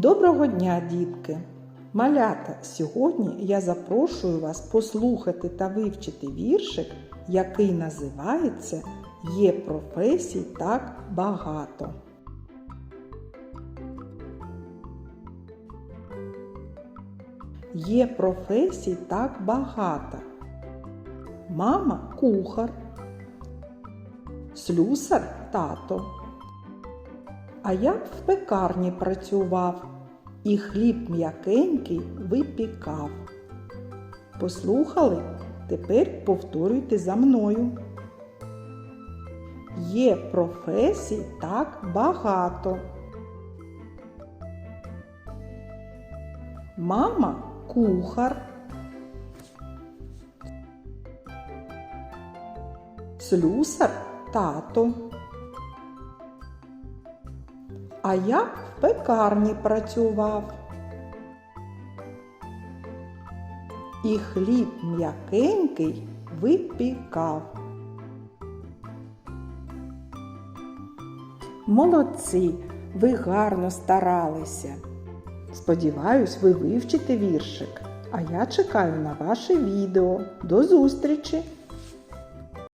Доброго дня, дітки! Малята! Сьогодні я запрошую вас послухати та вивчити віршик, який називається Є професій так багато. Є професій так багато. Мама кухар, слюсар тато. А я в пекарні працював і хліб м'якенький випікав. Послухали? Тепер повторюйте за мною. Є професій так багато. Мама кухар. Слюсар тато. А я в пекарні працював. І хліб м'якенький випікав. Молодці, ви гарно старалися. Сподіваюсь, ви вивчите віршик. А я чекаю на ваше відео. До зустрічі!